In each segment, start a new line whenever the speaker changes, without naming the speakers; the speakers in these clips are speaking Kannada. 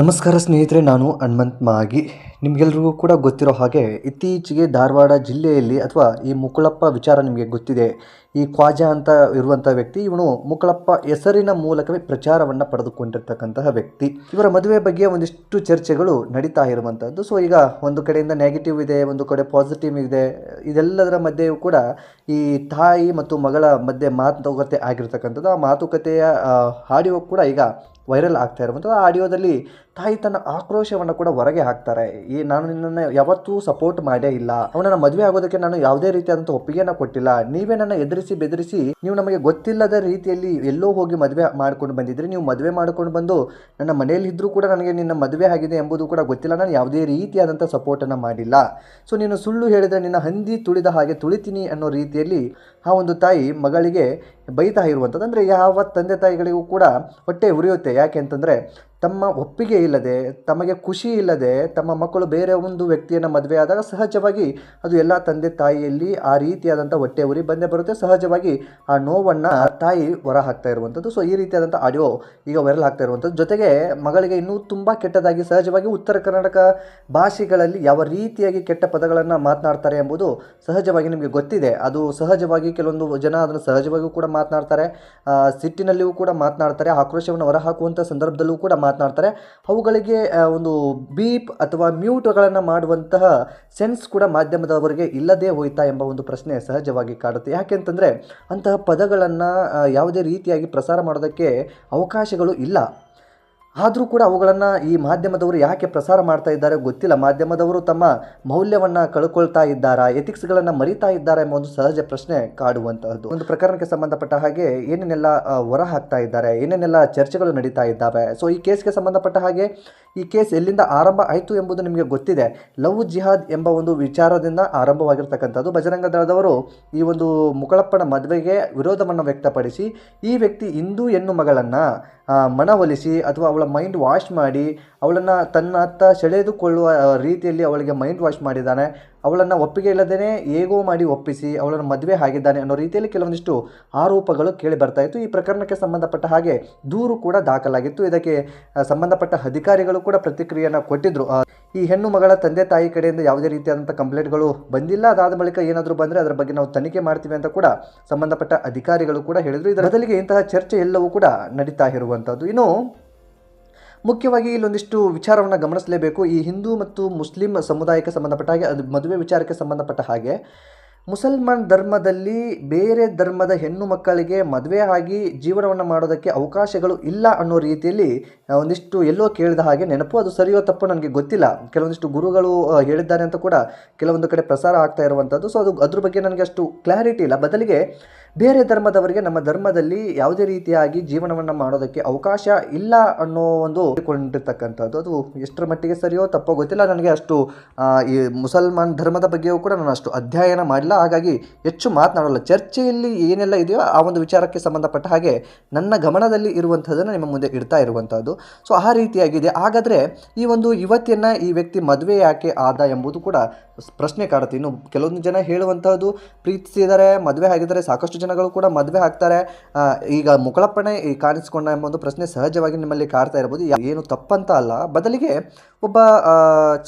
ನಮಸ್ಕಾರ ಸ್ನೇಹಿತರೆ, ನಾನು ಹನುಮಂತ್ ಮಾಗಿ. ನಿಮಗೆಲ್ರಿಗೂ ಕೂಡ ಗೊತ್ತಿರೋ ಹಾಗೆ ಇತ್ತೀಚೆಗೆ ಧಾರವಾಡ ಜಿಲ್ಲೆಯಲ್ಲಿ ಅಥವಾ ಈ ಮುಕುಳಪ್ಪ ವಿಚಾರ ನಿಮಗೆ ಗೊತ್ತಿದೆ. ಈ ಖ್ವಾಜಾ ಅಂತ ಇರುವಂಥ ವ್ಯಕ್ತಿ, ಇವನು ಮುಕುಳಪ್ಪ ಹೆಸರಿನ ಮೂಲಕವೇ ಪ್ರಚಾರವನ್ನು ಪಡೆದುಕೊಂಡಿರ್ತಕ್ಕಂತಹ ವ್ಯಕ್ತಿ. ಇವರ ಮದುವೆ ಬಗ್ಗೆ ಒಂದಿಷ್ಟು ಚರ್ಚೆಗಳು ನಡೀತಾ ಇರುವಂಥದ್ದು ಸೊ ಈಗ ಒಂದು ಕಡೆಯಿಂದ ನೆಗೆಟಿವ್ ಇದೆ, ಒಂದು ಕಡೆ ಪಾಸಿಟಿವ್ ಇದೆ, ಇದೆಲ್ಲದರ ಮಧ್ಯೆಯೂ ಕೂಡ ಈ ತಾಯಿ ಮತ್ತು ಮಗಳ ಮಧ್ಯೆ ಮಾತುಕತೆ ಆಗಿರ್ತಕ್ಕಂಥದ್ದು. ಆ ಮಾತುಕತೆಯ ಆಡಿಯೋ ಕೂಡ ಈಗ ವೈರಲ್ ಆಗ್ತಾ ಇರುವಂಥದ್ದು ಆ ಆಡಿಯೋದಲ್ಲಿ ತಾಯಿ ತನ್ನ ಆಕ್ರೋಶವನ್ನು ಕೂಡ ಹೊರಗೆ ಹಾಕ್ತಾರೆ. ಈ ನಾನು ನಿನ್ನನ್ನು ಯಾವತ್ತೂ ಸಪೋರ್ಟ್ ಮಾಡೇ ಇಲ್ಲ. ಅವನನ್ನ ಮದುವೆ ಆಗೋದಕ್ಕೆ ನಾನು ಯಾವುದೇ ರೀತಿಯಾದಂಥ ಒಪ್ಪಿಗೆನ ಕೊಟ್ಟಿಲ್ಲ. ನೀವೇ ನನ್ನ ಎದುರಿಸಿ ಬೆದರಿಸಿ ನೀವು ನಮಗೆ ಗೊತ್ತಿಲ್ಲದ ರೀತಿಯಲ್ಲಿ ಎಲ್ಲೋ ಹೋಗಿ ಮದುವೆ ಮಾಡ್ಕೊಂಡು ಬಂದಿದ್ರೆ. ನೀವು ಮದುವೆ ಮಾಡ್ಕೊಂಡು ಬಂದು ನನ್ನ ಮನೆಯಲ್ಲಿ ಇದ್ದರೂ ಕೂಡ ನನಗೆ ನಿನ್ನ ಮದುವೆ ಆಗಿದೆ ಎಂಬುದು ಕೂಡ ಗೊತ್ತಿಲ್ಲ. ನಾನು ಯಾವುದೇ ರೀತಿಯಾದಂಥ ಸಪೋರ್ಟನ್ನು ಮಾಡಿಲ್ಲ. ಸೊ ನೀನು ಸುಳ್ಳು ಹೇಳಿದರೆ ನಿನ್ನ ಹಂದಿ ತುಳಿದ ಹಾಗೆ ತುಳಿತೀನಿ ಅನ್ನೋ ರೀತಿಯಲ್ಲಿ ಆ ಒಂದು ತಾಯಿ ಮಗಳಿಗೆ ಬೈತಾ ಇರುವಂಥದ್ದು. ಅಂದರೆ ಯಾವ ತಂದೆ ತಾಯಿಗಳಿಗೂ ಕೂಡ ಹೊಟ್ಟೆ ಉರಿಯುತ್ತೆ. ಯಾಕೆ ಅಂತಂದರೆ ತಮ್ಮ ಒಪ್ಪಿಗೆ ಇಲ್ಲದೆ, ತಮಗೆ ಖುಷಿ ಇಲ್ಲದೆ, ತಮ್ಮ ಮಕ್ಕಳು ಬೇರೆ ಒಂದು ವ್ಯಕ್ತಿಯನ್ನು ಮದುವೆ ಆದಾಗ ಸಹಜವಾಗಿ ಅದು ಎಲ್ಲ ತಂದೆ ತಾಯಿಯಲ್ಲಿ ಆ ರೀತಿಯಾದಂಥ ಹೊಟ್ಟೆ ಉರಿ ಬಂದೇ ಬರುತ್ತೆ. ಸಹಜವಾಗಿ ಆ ನೋವನ್ನು ತಾಯಿ ಹೊರ ಹಾಕ್ತಾ ಇರುವಂಥದ್ದು. ಸೊ ಈ ರೀತಿಯಾದಂಥ ಆಡಿಯೋ ಈಗ ವೈರಲ್ ಆಗ್ತಾ ಇರುವಂಥದ್ದು. ಜೊತೆಗೆ ಮಗಳಿಗೆ ಇನ್ನೂ ತುಂಬ ಕೆಟ್ಟದಾಗಿ ಸಹಜವಾಗಿ ಉತ್ತರ ಕರ್ನಾಟಕ ಭಾಷೆಗಳಲ್ಲಿ ಯಾವ ರೀತಿಯಾಗಿ ಕೆಟ್ಟ ಪದಗಳನ್ನು ಮಾತನಾಡ್ತಾರೆ ಎಂಬುದು ಸಹಜವಾಗಿ ನಿಮಗೆ ಗೊತ್ತಿದೆ. ಅದು ಸಹಜವಾಗಿ ಕೆಲವೊಂದು ಜನ ಅದನ್ನು ಸಹಜವಾಗಿಯೂ ಕೂಡ ಮಾತನಾಡ್ತಾರೆ. ಸಿಟ್ಟಿನಲ್ಲಿಯೂ ಕೂಡ ಮಾತನಾಡ್ತಾರೆ. ಆಕ್ರೋಶವನ್ನು ಹೊರಹಾಕುವಂಥ ಸಂದರ್ಭದಲ್ಲೂ ಕೂಡ ಮಾತನಾಡ್ತಾರೆ. ಅವುಗಳಿಗೆ ಒಂದು ಬೀಪ್ ಅಥವಾ ಮ್ಯೂಟ್ಗಳನ್ನು ಮಾಡುವಂತಹ ಸೆನ್ಸ್ ಕೂಡ ಮಾಧ್ಯಮದವರಿಗೆ ಇಲ್ಲದೇ ಹೋಯ್ತಾ ಎಂಬ ಒಂದು ಪ್ರಶ್ನೆ ಸಹಜವಾಗಿ ಕಾಡುತ್ತೆ. ಯಾಕೆಂತಂದರೆ ಅಂತಹ ಪದಗಳನ್ನು ಯಾವುದೇ ರೀತಿಯಾಗಿ ಪ್ರಸಾರ ಮಾಡೋದಕ್ಕೆ ಅವಕಾಶಗಳು ಇಲ್ಲ. ಆದರೂ ಕೂಡ ಅವುಗಳನ್ನು ಈ ಮಾಧ್ಯಮದವರು ಯಾಕೆ ಪ್ರಸಾರ ಮಾಡ್ತಾ ಇದ್ದಾರೆ ಗೊತ್ತಿಲ್ಲ. ಮಾಧ್ಯಮದವರು ತಮ್ಮ ಮೌಲ್ಯವನ್ನು ಕಳ್ಕೊಳ್ತಾ ಇದ್ದಾರಾ ಎಥಿಕ್ಸ್ಗಳನ್ನು ಮರಿತಾ ಇದ್ದಾರೆ ಎಂಬ ಒಂದು ಸಹಜ ಪ್ರಶ್ನೆ ಕಾಡುವಂತಹದ್ದು. ಒಂದು ಪ್ರಕರಣಕ್ಕೆ ಸಂಬಂಧಪಟ್ಟ ಹಾಗೆ ಏನೇನೆಲ್ಲ ಹೊರ ಹಾಕ್ತಾ ಇದ್ದಾರೆ, ಏನೇನೆಲ್ಲ ಚರ್ಚೆಗಳು ನಡೀತಾ ಇದ್ದಾವೆ. ಸೊ ಈ ಕೇಸ್ಗೆ ಸಂಬಂಧಪಟ್ಟ ಹಾಗೆ ಈ ಕೇಸ್ ಎಲ್ಲಿಂದ ಆರಂಭ ಆಯಿತು ಎಂಬುದು ನಿಮಗೆ ಗೊತ್ತಿದೆ. ಲವ್ ಜಿಹಾದ್ ಎಂಬ ಒಂದು ವಿಚಾರದಿಂದ ಆರಂಭವಾಗಿರ್ತಕ್ಕಂಥದ್ದು. ಬಜರಂಗ ದಳದವರು ಈ ಒಂದು ಮುಕಳಪ್ಪನ ಮದುವೆಗೆ ವಿರೋಧವನ್ನು ವ್ಯಕ್ತಪಡಿಸಿ, ಈ ವ್ಯಕ್ತಿ ಹಿಂದೂ ಹೆಣ್ಣು ಮಗಳನ್ನು ಮನವೊಲಿಸಿ ಅಥವಾ ಅವಳ ಮೈಂಡ್ ವಾಶ್ ಮಾಡಿ ಅವಳನ್ನು ತನ್ನ ಅತ್ತ ಸೆಳೆದುಕೊಳ್ಳುವ ರೀತಿಯಲ್ಲಿ ಅವಳಿಗೆ ಮೈಂಡ್ ವಾಶ್ ಮಾಡಿದ್ದಾನೆ. ಅವಳನ್ನು ಒಪ್ಪಿಗೆ ಇಲ್ಲದೇ ಹೇಗೋ ಮಾಡಿ ಒಪ್ಪಿಸಿ ಅವಳನ್ನು ಮದುವೆ ಆಗಿದ್ದಾನೆ ಅನ್ನೋ ರೀತಿಯಲ್ಲಿ ಕೆಲವೊಂದಿಷ್ಟು ಆರೋಪಗಳು ಕೇಳಿ ಬರ್ತಾ ಇತ್ತು. ಈ ಪ್ರಕರಣಕ್ಕೆ ಸಂಬಂಧಪಟ್ಟ ಹಾಗೆ ದೂರು ಕೂಡ ದಾಖಲಾಗಿತ್ತು. ಇದಕ್ಕೆ ಸಂಬಂಧಪಟ್ಟ ಅಧಿಕಾರಿಗಳು ಕೂಡ ಪ್ರತಿಕ್ರಿಯೆಯನ್ನು ಕೊಟ್ಟಿದ್ರು. ಆ, ಈ ಹೆಣ್ಣು ಮಗಳ ತಂದೆ ತಾಯಿ ಕಡೆಯಿಂದ ಯಾವುದೇ ರೀತಿಯಾದಂಥ ಕಂಪ್ಲೇಂಟ್ಗಳು ಬಂದಿಲ್ಲ. ಅದಾದ ಬಳಿಕ ಏನಾದರೂ ಬಂದರೆ ಅದರ ಬಗ್ಗೆ ನಾವು ತನಿಖೆ ಮಾಡ್ತೀವಿ ಅಂತ ಕೂಡ ಸಂಬಂಧಪಟ್ಟ ಅಧಿಕಾರಿಗಳು ಕೂಡ ಹೇಳಿದರು. ಇದರ ಬದಲಿಗೆ ಇಂತಹ ಚರ್ಚೆ ಎಲ್ಲವೂ ಕೂಡ ನಡೀತಾ ಇರುವಂಥದ್ದು. ಇನ್ನು ಮುಖ್ಯವಾಗಿ ಇಲ್ಲೊಂದಿಷ್ಟು ವಿಚಾರವನ್ನು ಗಮನಿಸಲೇಬೇಕು. ಈ ಹಿಂದೂ ಮತ್ತು ಮುಸ್ಲಿಂ ಸಮುದಾಯಕ್ಕೆ ಸಂಬಂಧಪಟ್ಟ ಹಾಗೆ, ಅದು ಮದುವೆ ವಿಚಾರಕ್ಕೆ ಸಂಬಂಧಪಟ್ಟ ಹಾಗೆ, ಮುಸಲ್ಮಾನ್ ಧರ್ಮದಲ್ಲಿ ಬೇರೆ ಧರ್ಮದ ಹೆಣ್ಣು ಮಕ್ಕಳಿಗೆ ಮದುವೆ ಆಗಿ ಜೀವನವನ್ನು ಮಾಡೋದಕ್ಕೆ ಅವಕಾಶಗಳು ಇಲ್ಲ ಅನ್ನೋ ರೀತಿಯಲ್ಲಿ ಒಂದಿಷ್ಟು ಎಲ್ಲೋ ಕೇಳಿದ ಹಾಗೆ ನೆನಪು. ಅದು ಸರಿಯೋ ತಪ್ಪು ನನಗೆ ಗೊತ್ತಿಲ್ಲ. ಕೆಲವೊಂದಿಷ್ಟು ಗುರುಗಳು ಹೇಳಿದ್ದಾರೆ ಅಂತ ಕೂಡ ಕೆಲವೊಂದು ಕಡೆ ಪ್ರಸಾರ ಆಗ್ತಾ ಇರುವಂಥದ್ದು ಸೊ ಅದು, ಅದ್ರ ಬಗ್ಗೆ ನನಗೆ ಅಷ್ಟು ಕ್ಲಾರಿಟಿ ಇಲ್ಲ. ಬದಲಿಗೆ ಬೇರೆ ಧರ್ಮದವರಿಗೆ ನಮ್ಮ ಧರ್ಮದಲ್ಲಿ ಯಾವುದೇ ರೀತಿಯಾಗಿ ಜೀವನವನ್ನು ಮಾಡೋದಕ್ಕೆ ಅವಕಾಶ ಇಲ್ಲ ಅನ್ನೋ ಒಂದು ಕೊಂಡಿರ್ತಕ್ಕಂಥದ್ದು ಅದು ಎಷ್ಟರ ಮಟ್ಟಿಗೆ ಸರಿಯೋ ತಪ್ಪೋ ಗೊತ್ತಿಲ್ಲ. ನನಗೆ ಅಷ್ಟು ಈ ಮುಸಲ್ಮಾನ್ ಧರ್ಮದ ಬಗ್ಗೆಯೂ ಕೂಡ ನಾನು ಅಷ್ಟು ಅಧ್ಯಯನ ಮಾಡಿಲ್ಲ. ಹಾಗಾಗಿ ಹೆಚ್ಚು ಮಾತನಾಡಲ್ಲ. ಚರ್ಚೆಯಲ್ಲಿ ಏನೆಲ್ಲ ಇದೆಯೋ ಆ ಒಂದು ವಿಚಾರಕ್ಕೆ ಸಂಬಂಧಪಟ್ಟ ಹಾಗೆ ನನ್ನ ಗಮನದಲ್ಲಿ ಇರುವಂಥದ್ದನ್ನು ನಿಮ್ಮ ಮುಂದೆ ಇಡ್ತಾ ಇರುವಂಥದ್ದು. ಸೊ, ಆ ರೀತಿಯಾಗಿದೆ. ಹಾಗಾದರೆ ಈ ಒಂದು ಯುವತಿಯನ್ನು ಈ ವ್ಯಕ್ತಿ ಮದುವೆ ಯಾಕೆ ಆದ ಎಂಬುದು ಕೂಡ ಪ್ರಶ್ನೆ ಕಾಡುತ್ತೆ. ಇನ್ನು ಕೆಲವೊಂದು ಜನ ಹೇಳುವಂಥದ್ದು, ಪ್ರೀತಿಸಿದರೆ, ಮದುವೆ ಆಗಿದ್ದಾರೆ ಸಾಕಷ್ಟು ಜನಗಳು ಕೂಡ ಮದುವೆ ಆಗ್ತಾರೆ. ಈಗ ಮುಕಳಪ್ಪಣೆ ಕಾಣಿಸ್ಕೊಂಡ ಎಂಬ ಒಂದು ಪ್ರಶ್ನೆ ಸಹಜವಾಗಿ ನಿಮ್ಮಲ್ಲಿ ಕಾಡ್ತಾ ಇರ್ಬೋದು ಏನು ತಪ್ಪಂತ ಅಲ್ಲ. ಬದಲಿಗೆ ಒಬ್ಬ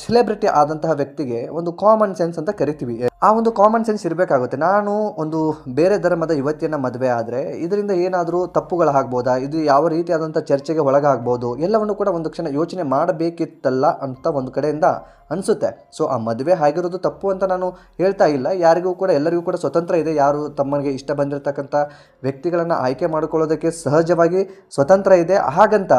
ಸೆಲೆಬ್ರಿಟಿ ಆದಂತಹ ವ್ಯಕ್ತಿಗೆ ಒಂದು ಕಾಮನ್ ಸೆನ್ಸ್ ಅಂತ ಕರಿತೀವಿ. ಆ ಒಂದು ಕಾಮನ್ ಸೆನ್ಸ್ ಇರಬೇಕಾಗುತ್ತೆ. ನಾನು ಒಂದು ಬೇರೆ ಧರ್ಮದ ಯುವತಿಯನ್ನು ಮದುವೆ ಆದರೆ ಇದರಿಂದ ಏನಾದರೂ ತಪ್ಪುಗಳಾಗ್ಬೋದಾ ಇದು ಯಾವ ರೀತಿಯಾದಂಥ ಚರ್ಚೆಗೆ ಒಳಗಾಗ್ಬೋದು? ಎಲ್ಲವನ್ನು ಕೂಡ ಒಂದು ಕ್ಷಣ ಯೋಚನೆ ಮಾಡಬೇಕಿತ್ತಲ್ಲ ಅಂತ ಒಂದು ಕಡೆಯಿಂದ ಅನಿಸುತ್ತೆ. ಸೊ ಆ ಮದುವೆ ಆಗಿರೋದು ತಪ್ಪು ಅಂತ ನಾನು ಹೇಳ್ತಾ ಇಲ್ಲ. ಯಾರಿಗೂ ಕೂಡ, ಎಲ್ಲರಿಗೂ ಕೂಡ ಸ್ವತಂತ್ರ ಇದೆ. ಯಾರು ತಮ್ಮನಿಗೆ ಇಷ್ಟ ಬಂದಿರತಕ್ಕಂಥ ವ್ಯಕ್ತಿಗಳನ್ನು ಆಯ್ಕೆ ಮಾಡಿಕೊಳ್ಳೋದಕ್ಕೆ ಸಹಜವಾಗಿ ಸ್ವತಂತ್ರ ಇದೆ. ಹಾಗಂತ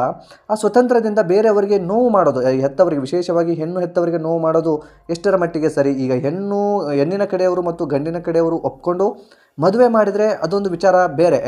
ಆ ಸ್ವತಂತ್ರದಿಂದ ಬೇರೆಯವರಿಗೆ ನೋವು ಮಾಡೋದು, ಹೆತ್ತವರಿಗೆ, ವಿಶೇಷವಾಗಿ ಹೆಣ್ಣು ಹೆತ್ತವರಿಗೆ ನೋವು ಮಾಡೋದು ಎಷ್ಟರ ಮಟ್ಟಿಗೆ ಸರಿ? ಈಗ ಹೆಣ್ಣು ಹೆಣ್ಣಿನ ಕಡೆಯವರು ಮತ್ತು ಗಂಡಿನ ಕಡೆಯವರು ಒಪ್ಕೊಂಡು ಮದುವೆ ಮಾಡಿದರೆ ಅದೊಂದು ವಿಚಾರ ಬೇರೆ.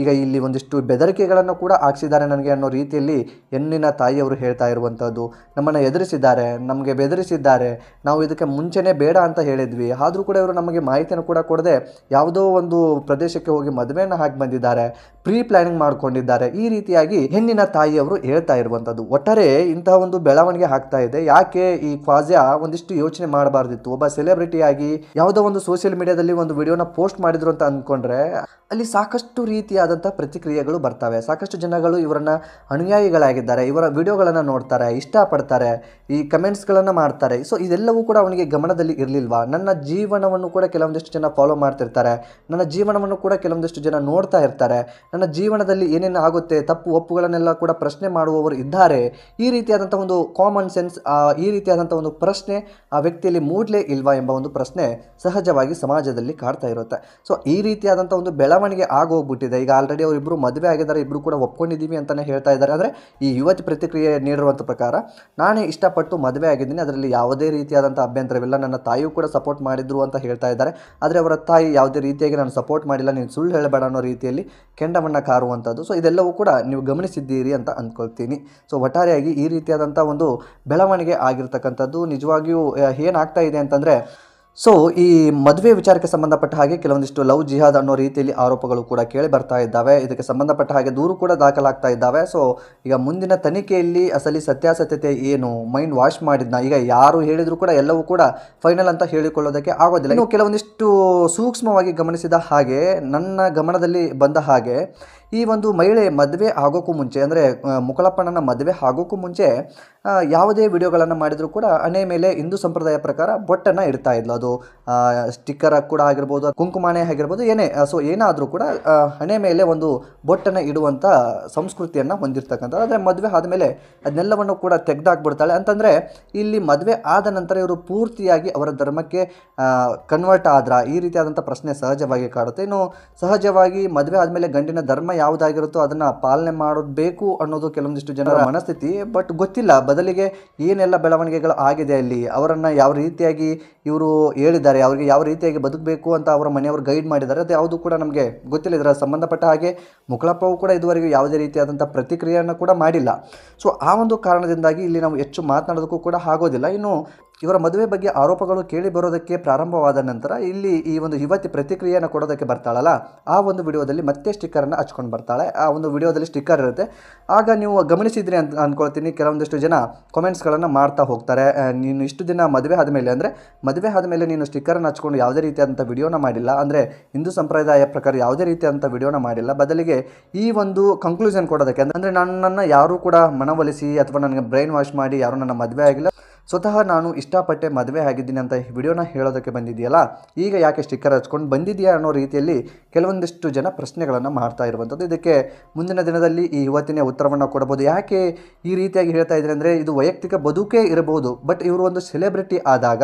ಈಗ ಇಲ್ಲಿ ಒಂದಿಷ್ಟು ಬೆದರಿಕೆಗಳನ್ನು ಕೂಡ ಹಾಕ್ಸಿದ್ದಾರೆ ನನಗೆ ಅನ್ನೋ ರೀತಿಯಲ್ಲಿ ಹೆಣ್ಣಿನ ತಾಯಿಯವರು ಹೇಳ್ತಾ ಇರುವಂಥದ್ದು. ನಮ್ಮನ್ನು ಎದುರಿಸಿದ್ದಾರೆ, ನಮಗೆ ಬೆದರಿಸಿದ್ದಾರೆ. ನಾವು ಇದಕ್ಕೆ ಮುಂಚೆನೇ ಬೇಡ ಅಂತ ಹೇಳಿದ್ವಿ. ಆದರೂ ಕೂಡ ಇವರು ನಮಗೆ ಮಾಹಿತಿಯನ್ನು ಕೂಡ ಕೊಡದೆ ಯಾವುದೋ ಒಂದು ಪ್ರದೇಶಕ್ಕೆ ಹೋಗಿ ಮದುವೆಯನ್ನು ಹಾಕಿ ಬಂದಿದ್ದಾರೆ ಪ್ರೀ ಪ್ಲಾನಿಂಗ್ ಮಾಡ್ಕೊಂಡಿದ್ದಾರೆ. ಈ ರೀತಿಯಾಗಿ ಹೆಣ್ಣಿನ ತಾಯಿಯವರು ಹೇಳ್ತಾ ಇರುವಂಥದ್ದು. ಒಟ್ಟಾರೆ ಇಂತಹ ಒಂದು ಬೆಳವಣಿಗೆ ಆಗ್ತಾ ಇದೆ. ಯಾಕೆ ಈ ಕ್ವಾಜ್ಯಾ ಒಂದಿಷ್ಟು ಯೋಚನೆ ಮಾಡಬಾರ್ದಿತ್ತು? ಒಬ್ಬ ಸೆಲೆಬ್ರಿಟಿಯಾಗಿ ಯಾವುದೋ ಒಂದು ಸೋಷಿಯಲ್ ಮೀಡಿಯಾದಲ್ಲಿ ಒಂದು ವಿಡಿಯೋನ ಪೋಸ್ಟ್ ಮಾಡಿದ್ರು ಮಾಡಿದ್ರು ಅಂತ ಅಂದ್ಕೊಂಡ್ರೆ ಅಲ್ಲಿ ಸಾಕಷ್ಟು ರೀತಿಯಾದಂಥ ಪ್ರತಿಕ್ರಿಯೆಗಳು ಬರ್ತವೆ. ಸಾಕಷ್ಟು ಜನಗಳು ಇವರನ್ನ ಅನುಯಾಯಿಗಳಾಗಿದ್ದಾರೆ. ಇವರ ವಿಡಿಯೋಗಳನ್ನು ನೋಡ್ತಾರೆ, ಇಷ್ಟಪಡ್ತಾರೆ, ಈ ಕಮೆಂಟ್ಸ್ಗಳನ್ನು ಮಾಡ್ತಾರೆ. ಸೊ ಇದೆಲ್ಲವೂ ಕೂಡ ಅವನಿಗೆ ಗಮನದಲ್ಲಿ ಇರಲಿಲ್ವಾ? ನನ್ನ ಜೀವನವನ್ನು ಕೂಡ ಕೆಲವೊಂದಿಷ್ಟು ಜನ ಫಾಲೋ ಮಾಡ್ತಿರ್ತಾರೆ. ನನ್ನ ಜೀವನವನ್ನು ಕೂಡ ಕೆಲವೊಂದಿಷ್ಟು ಜನ ನೋಡ್ತಾ ಇರ್ತಾರೆ. ನನ್ನ ಜೀವನದಲ್ಲಿ ಏನೇನು ಆಗುತ್ತೆ, ತಪ್ಪು ಒಪ್ಪುಗಳನ್ನೆಲ್ಲ ಕೂಡ ಪ್ರಶ್ನೆ ಮಾಡುವವರು ಇದ್ದಾರೆ. ಈ ರೀತಿಯಾದಂಥ ಒಂದು ಕಾಮನ್ ಸೆನ್ಸ್ ಈ ರೀತಿಯಾದಂಥ ಒಂದು ಪ್ರಶ್ನೆ ಆ ವ್ಯಕ್ತಿಯಲ್ಲಿ ಮೂಡಲೇ ಇಲ್ವಾ ಎಂಬ ಒಂದು ಪ್ರಶ್ನೆ ಸಹಜವಾಗಿ ಸಮಾಜದಲ್ಲಿ ಕಾಡ್ತಾ ಇರುತ್ತೆ. ಸೊ ಈ ರೀತಿಯಾದಂಥ ಒಂದು ಬೆಳವಣಿಗೆ ಆಗೋಗ್ಬಿಟ್ಟಿದೆ. ಈಗ ಆಲ್ರೆಡಿ ಅವರಿಬ್ಬರು ಮದುವೆ ಆಗಿದ್ದಾರೆ ಇಬ್ಬರು ಕೂಡ ಒಪ್ಕೊಂಡಿದ್ದೀವಿ ಅಂತಲೇ ಹೇಳ್ತಾ ಇದ್ದಾರೆ. ಆದರೆ ಈ ಯುವತಿ ಪ್ರತಿಕ್ರಿಯೆ ನೀಡಿರುವಂಥ ಪ್ರಕಾರ ನಾನೇ ಇಷ್ಟಪಟ್ಟು ಮದುವೆ ಆಗಿದ್ದೀನಿ. ಅದರಲ್ಲಿ ಯಾವುದೇ ರೀತಿಯಾದಂಥ ಅಭ್ಯಂತರವಿಲ್ಲ. ನನ್ನ ತಾಯಿಯೂ ಕೂಡ ಸಪೋರ್ಟ್ ಮಾಡಿದ್ರು ಅಂತ ಹೇಳ್ತಾ ಇದ್ದಾರೆ. ಆದರೆ ಅವರ ತಾಯಿ ಯಾವುದೇ ರೀತಿಯಾಗಿ ನಾನು ಸಪೋರ್ಟ್ ಮಾಡಿಲ್ಲ, ನೀನು ಸುಳ್ಳು ಹೇಳಬೇಡ ಅನ್ನೋ ರೀತಿಯಲ್ಲಿ ಕೆಂಡಮಣ್ಣ ಕಾರುವಂಥದ್ದು ಸೊ ಇದೆಲ್ಲವೂ ಕೂಡ ನೀವು ಗಮನಿಸಿದ್ದೀರಿ ಅಂತ ಅಂದ್ಕೊಳ್ತೀನಿ ಸೊ ಒಟ್ಟಾರೆಯಾಗಿ ಈ ರೀತಿಯಾದಂಥ ಒಂದು ಬೆಳವಣಿಗೆ ಆಗಿರ್ತಕ್ಕಂಥದ್ದು ನಿಜವಾಗಿಯೂ ಏನಾಗ್ತಾ ಇದೆ ಅಂತಂದರೆ ಸೊ ಈ ಮದುವೆ ವಿಚಾರಕ್ಕೆ ಸಂಬಂಧಪಟ್ಟ ಹಾಗೆ ಕೆಲವೊಂದಿಷ್ಟು ಲವ್, ಜಿಹಾದ್ ಅನ್ನೋ ರೀತಿಯಲ್ಲಿ ಆರೋಪಗಳು ಕೂಡ ಕೇಳಿ ಬರ್ತಾ ಇದ್ದಾವೆ. ಇದಕ್ಕೆ ಸಂಬಂಧಪಟ್ಟ ಹಾಗೆ ದೂರು ಕೂಡ ದಾಖಲಾಗ್ತಾ ಇದ್ದಾವೆ. ಸೊ ಈಗ ಮುಂದಿನ ತನಿಖೆಯಲ್ಲಿ ಅಸಲಿ ಸತ್ಯಾಸತ್ಯತೆ ಏನು? ಮೈಂಡ್ ವಾಶ್ ಮಾಡಿದ್ನ? ಈಗ ಯಾರು ಹೇಳಿದ್ರು ಕೂಡ ಎಲ್ಲವೂ ಕೂಡ ಫೈನಲ್ ಅಂತ ಹೇಳಿಕೊಳ್ಳೋದಕ್ಕೆ ಆಗೋದಿಲ್ಲ. ಇನ್ನು ಕೆಲವೊಂದಿಷ್ಟು ಸೂಕ್ಷ್ಮವಾಗಿ ಗಮನಿಸಿದ ಹಾಗೆ, ನನ್ನ ಗಮನದಲ್ಲಿ ಬಂದ ಹಾಗೆ ಈ ಒಂದು ಮಹಿಳೆ ಮದುವೆ ಆಗೋಕ್ಕೂ ಮುಂಚೆ, ಅಂದರೆ ಮುಕಳಪ್ಪಣ್ಣನ ಮದುವೆ ಆಗೋಕ್ಕೂ ಮುಂಚೆ ಯಾವುದೇ ವಿಡಿಯೋಗಳನ್ನು ಮಾಡಿದರೂ ಕೂಡ ಹಣೆ ಮೇಲೆ ಹಿಂದೂ ಸಂಪ್ರದಾಯ ಪ್ರಕಾರ ಬೊಟ್ಟನ್ನು ಇಡ್ತಾ ಇದ್ಲು. ಅದು ಸ್ಟಿಕ್ಕರ್ ಕೂಡ ಆಗಿರ್ಬೋದು, ಕುಂಕುಮಾಣೆ ಆಗಿರ್ಬೋದು, ಏನೇ ಸೊ ಏನಾದರೂ ಕೂಡ ಹಣೆ ಮೇಲೆ ಒಂದು ಬೊಟ್ಟನ್ನು ಇಡುವಂಥ ಸಂಸ್ಕೃತಿಯನ್ನು ಹೊಂದಿರ್ತಕ್ಕಂಥದ್ದು. ಆದರೆ ಮದುವೆ ಆದಮೇಲೆ ಅದನ್ನೆಲ್ಲವನ್ನು ಕೂಡ ತೆಗೆದಾಕ್ಬಿಡ್ತಾಳೆ. ಅಂತಂದರೆ, ಇಲ್ಲಿ ಮದುವೆ ಆದ ನಂತರ ಇವರು ಪೂರ್ತಿಯಾಗಿ ಅವರ ಧರ್ಮಕ್ಕೆ ಕನ್ವರ್ಟ್ ಆದ್ರ ಈ ರೀತಿಯಾದಂಥ ಪ್ರಶ್ನೆ ಸಹಜವಾಗಿ ಕಾಡುತ್ತೆ. ಇನ್ನು ಸಹಜವಾಗಿ ಮದುವೆ ಆದಮೇಲೆ ಗಂಡಿನ ಧರ್ಮ ಯಾವುದಾಗಿರುತ್ತೋ ಅದನ್ನು ಪಾಲನೆ ಮಾಡಬೇಕು ಬೇಕು ಅನ್ನೋದು ಕೆಲವೊಂದಿಷ್ಟು ಜನರ ಮನಸ್ಥಿತಿ, ಬಟ್ ಗೊತ್ತಿಲ್ಲ. ಬದಲಿಗೆ ಏನೆಲ್ಲ ಬೆಳವಣಿಗೆಗಳು ಆಗಿದೆ ಅಲ್ಲಿ? ಅವರನ್ನು ಯಾವ ರೀತಿಯಾಗಿ ಇವರು ಹೇಳಿದ್ದಾರೆ? ಅವರಿಗೆ ಯಾವ ರೀತಿಯಾಗಿ ಬದುಕಬೇಕು ಅಂತ ಅವರ ಮನೆಯವರು ಗೈಡ್ ಮಾಡಿದ್ದಾರೆ? ಅದು ಯಾವುದು ಕೂಡ ನಮಗೆ ಗೊತ್ತಿಲ್ಲ. ಇದರ ಸಂಬಂಧಪಟ್ಟ ಹಾಗೆ ಮುಕಳಪ್ಪವು ಕೂಡ ಇದುವರೆಗೂ ಯಾವುದೇ ರೀತಿಯಾದಂಥ ಪ್ರತಿಕ್ರಿಯೆಯನ್ನು ಕೂಡ ಮಾಡಿಲ್ಲ. ಸೊ ಆ ಒಂದು ಕಾರಣದಿಂದಾಗಿ ಇಲ್ಲಿ ನಾವು ಹೆಚ್ಚು ಮಾತನಾಡೋದಕ್ಕೂ ಕೂಡ ಆಗೋದಿಲ್ಲ. ಇನ್ನು ಇವರ ಮದುವೆ ಬಗ್ಗೆ ಆರೋಪಗಳು ಕೇಳಿ ಬರೋದಕ್ಕೆ ಪ್ರಾರಂಭವಾದ ನಂತರ ಇಲ್ಲಿ ಈ ಒಂದು ಯುವತಿ ಪ್ರತಿಕ್ರಿಯೆಯನ್ನು ಕೊಡೋದಕ್ಕೆ ಬರ್ತಾಳಲ್ಲ, ಆ ಒಂದು ವಿಡಿಯೋದಲ್ಲಿ ಮತ್ತೆ ಸ್ಟಿಕ್ಕರನ್ನು ಹಚ್ಕೊಂಡು ಬರ್ತಾಳೆ. ಆ ಒಂದು ವಿಡಿಯೋದಲ್ಲಿ ಸ್ಟಿಕ್ಕರ್ ಇರುತ್ತೆ. ಆಗ ನೀವು ಗಮನಿಸಿದ್ರಿ ಅಂತ ಅಂದ್ಕೊಳ್ತೀನಿ ಕೆಲವೊಂದಿಷ್ಟು ಜನ ಕಮೆಂಟ್ಸ್ಗಳನ್ನು ಮಾಡ್ತಾ ಹೋಗ್ತಾರೆ. ನೀನು ಇಷ್ಟು ದಿನ ಮದುವೆ ಆದಮೇಲೆ ಅಂದರೆ ಮದುವೆ ಆದಮೇಲೆ ನೀನು ಸ್ಟಿಕ್ಕರನ್ನು ಹಚ್ಕೊಂಡು ಯಾವುದೇ ರೀತಿಯಾದಂಥ ವಿಡಿಯೋನ ಮಾಡಿಲ್ಲ. ಅಂದರೆ ಹಿಂದೂ ಸಂಪ್ರದಾಯ ಪ್ರಕಾರ ಯಾವುದೇ ರೀತಿಯಾದಂಥ ವಿಡಿಯೋನ ಮಾಡಿಲ್ಲ. ಬದಲಿಗೆ ಈ ಒಂದು ಕಂಕ್ಲೂಷನ್ ಕೊಡೋದಕ್ಕೆ ಅಂದರೆ ನನ್ನನ್ನು ಯಾರೂ ಕೂಡ ಮನವೊಲಿಸಿ ಅಥವಾ ನನಗೆ ಬ್ರೈನ್ ವಾಶ್ ಮಾಡಿ ಯಾರೂ ನನ್ನ ಮದುವೆ ಆಗಿಲ್ಲ. ಸ್ವತಃ ನಾನು ಇಷ್ಟಪಟ್ಟೆ ಮದುವೆ ಆಗಿದ್ದೀನಿ ಅಂತ ವಿಡಿಯೋನ ಹೇಳೋದಕ್ಕೆ ಬಂದಿದೆಯಲ್ಲ ಈಗ ಯಾಕೆ ಸ್ಟಿಕ್ಕರ್ ಹಚ್ಕೊಂಡು ಬಂದಿದೆಯಾ ಅನ್ನೋ ರೀತಿಯಲ್ಲಿ ಕೆಲವೊಂದಿಷ್ಟು ಜನ ಪ್ರಶ್ನೆಗಳನ್ನು ಮಾಡ್ತಾ ಇರುವಂಥದ್ದು. ಇದಕ್ಕೆ ಮುಂದಿನ ದಿನದಲ್ಲಿ ಈ ಯುವತಿನ ಉತ್ತರವನ್ನು ಕೊಡಬಹುದು. ಯಾಕೆ ಈ ರೀತಿಯಾಗಿ ಹೇಳ್ತಾ ಇದ್ದಾರೆ ಅಂದರೆ ಇದು ವೈಯಕ್ತಿಕ ಬದುಕೇ ಇರಬಹುದು ಬಟ್ ಇವರು ಒಂದು ಸೆಲೆಬ್ರಿಟಿ ಆದಾಗ,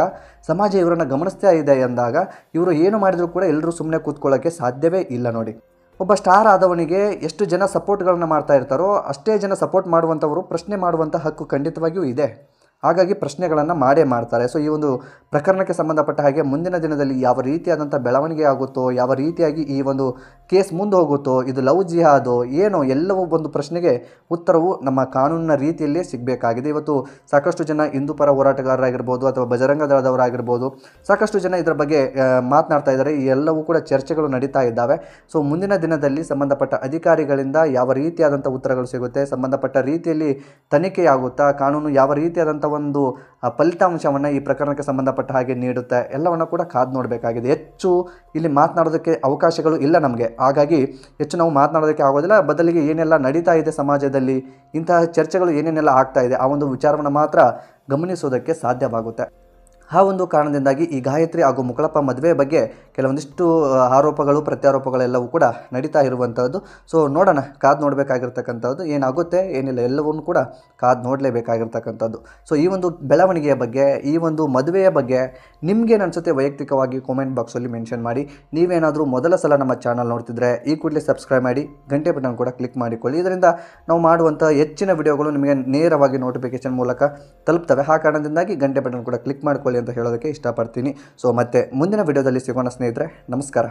ಸಮಾಜ ಇವರನ್ನು ಗಮನಿಸ್ತಾ ಇದೆ ಅಂದಾಗ, ಇವರು ಏನು ಮಾಡಿದರೂ ಕೂಡ ಎಲ್ಲರೂ ಸುಮ್ಮನೆ ಕೂತ್ಕೊಳ್ಳೋಕ್ಕೆ ಸಾಧ್ಯವೇ ಇಲ್ಲ ನೋಡಿ. ಒಬ್ಬ ಸ್ಟಾರ್ ಆದವನಿಗೆ ಎಷ್ಟು ಜನ ಸಪೋರ್ಟ್ಗಳನ್ನು ಮಾಡ್ತಾ ಇರ್ತಾರೋ, ಅಷ್ಟೇ ಜನ ಸಪೋರ್ಟ್ ಮಾಡುವಂಥವರು ಪ್ರಶ್ನೆ ಮಾಡುವಂಥ ಹಕ್ಕು ಖಂಡಿತವಾಗಿಯೂ ಇದೆ. ಹಾಗಾಗಿ ಪ್ರಶ್ನೆಗಳನ್ನು ಮಾಡೇ ಮಾಡ್ತಾರೆ. ಸೊ ಈ ಒಂದು ಪ್ರಕರಣಕ್ಕೆ ಸಂಬಂಧಪಟ್ಟ ಹಾಗೆ ಮುಂದಿನ ದಿನದಲ್ಲಿ ಯಾವ ರೀತಿಯಾದಂಥ ಬೆಳವಣಿಗೆ ಆಗುತ್ತೋ, ಯಾವ ರೀತಿಯಾಗಿ ಈ ಒಂದು ಕೇಸ್ ಮುಂದೆ ಹೋಗುತ್ತೋ, ಇದು ಲವ್ ಜಿಹಾದೋ, ಏನೋ ಎಲ್ಲವೂ ಒಂದು ಪ್ರಶ್ನೆಗೆ ಉತ್ತರವು ನಮ್ಮ ಕಾನೂನಿನ ರೀತಿಯಲ್ಲೇ ಸಿಗಬೇಕಾಗಿದೆ. ಇವತ್ತು ಸಾಕಷ್ಟು ಜನ ಹಿಂದೂ ಪರ ಹೋರಾಟಗಾರರಾಗಿರ್ಬೋದು ಅಥವಾ ಬಜರಂಗ ದಳದವರಾಗಿರ್ಬೋದು ಸಾಕಷ್ಟು ಜನ ಇದರ ಬಗ್ಗೆ ಮಾತನಾಡ್ತಾ ಇದ್ದಾರೆ. ಈ ಎಲ್ಲವೂ ಕೂಡ ಚರ್ಚೆಗಳು ನಡೀತಾ ಇದ್ದಾವೆ. ಸೊ ಮುಂದಿನ ದಿನದಲ್ಲಿ ಸಂಬಂಧಪಟ್ಟ ಅಧಿಕಾರಿಗಳಿಂದ ಯಾವ ರೀತಿಯಾದಂಥ ಉತ್ತರಗಳು ಸಿಗುತ್ತೆ, ಸಂಬಂಧಪಟ್ಟ ರೀತಿಯಲ್ಲಿ ತನಿಖೆಯಾಗುತ್ತಾ, ಕಾನೂನು ಯಾವ ರೀತಿಯಾದಂಥ ಒಂದು ಫಲಿತಾಂಶವನ್ನು ಈ ಪ್ರಕರಣಕ್ಕೆ ಸಂಬಂಧಪಟ್ಟ ಹಾಗೆ ನೀಡುತ್ತೆ. ಎಲ್ಲವನ್ನು ಕೂಡ ಕಾದು ನೋಡಬೇಕಾಗಿದೆ. ಹೆಚ್ಚು ಇಲ್ಲಿ ಮಾತನಾಡೋದಕ್ಕೆ ಅವಕಾಶಗಳು ಇಲ್ಲ ನಮಗೆ. ಹಾಗಾಗಿ ಹೆಚ್ಚು ನಾವು ಮಾತನಾಡೋದಕ್ಕೆ ಆಗೋದಿಲ್ಲ. ಬದಲಿಗೆ ಏನೆಲ್ಲ ನಡೀತಾ ಇದೆ ಸಮಾಜದಲ್ಲಿ, ಇಂತಹ ಚರ್ಚೆಗಳು ಏನೇನೆಲ್ಲ ಆಗ್ತಾ ಇದೆ, ಆ ಒಂದು ವಿಚಾರವನ್ನು ಮಾತ್ರ ಗಮನಿಸೋದಕ್ಕೆ ಸಾಧ್ಯವಾಗುತ್ತೆ. ಆ ಒಂದು ಕಾರಣದಿಂದಾಗಿ ಈ ಗಾಯತ್ರಿ ಹಾಗೂ ಮುಕಳಪ್ಪ ಮದುವೆ ಬಗ್ಗೆ ಕೆಲವೊಂದಿಷ್ಟು ಆರೋಪಗಳು, ಪ್ರತ್ಯಾರೋಪಗಳೆಲ್ಲವೂ ಕೂಡ ನಡೀತಾ ಇರುವಂಥದ್ದು ಸೊ ನೋಡೋಣ. ಕಾದು ನೋಡಬೇಕಾಗಿರ್ತಕ್ಕಂಥದ್ದು. ಏನಾಗುತ್ತೆ? ಏನಿಲ್ಲ. ಎಲ್ಲವನ್ನೂ ಕೂಡ ಕಾದು ನೋಡಲೇಬೇಕಾಗಿರ್ತಕ್ಕಂಥದ್ದು. ಸೊ ಈ ಒಂದು ಬೆಳವಣಿಗೆಯ ಬಗ್ಗೆ, ಈ ಒಂದು ಮದುವೆಯ ಬಗ್ಗೆ ನಿಮಗೇನು ಅನಿಸುತ್ತೆ? ವೈಯಕ್ತಿಕವಾಗಿ ಕಾಮೆಂಟ್ ಬಾಕ್ಸಲ್ಲಿ ಮೆನ್ಷನ್ ಮಾಡಿ. ನೀವೇನಾದರೂ ಮೊದಲ ಸಲ ನಮ್ಮ ಚಾನಲ್ ನೋಡ್ತಿದ್ರೆ, ಈ ಕೂಡಲೇ ಸಬ್ಸ್ಕ್ರೈಬ್ ಮಾಡಿ. ಗಂಟೆ ಬಟನ್ ಕೂಡ ಕ್ಲಿಕ್ ಮಾಡಿಕೊಳ್ಳಿ. ಇದರಿಂದ ನಾವು ಮಾಡುವಂಥ ಹೆಚ್ಚಿನ ವಿಡಿಯೋಗಳು ನಿಮಗೆ ನೇರವಾಗಿ ನೋಟಿಫಿಕೇಶನ್ ಮೂಲಕ ತಲುಪ್ತವೆ. ಆ ಕಾರಣದಿಂದಾಗಿ ಗಂಟೆ ಬಟನ್ ಕೂಡ ಕ್ಲಿಕ್ ಅಂತ ಹೇಳೋದಕ್ಕೆ ಇಷ್ಟಪಡ್ತೀನಿ. ಸೊ ಮತ್ತೆ ಮುಂದಿನ ವಿಡಿಯೋದಲ್ಲಿ ಸಿಗೋಣ ಸ್ನೇಹಿತರೆ ನಮಸ್ಕಾರ.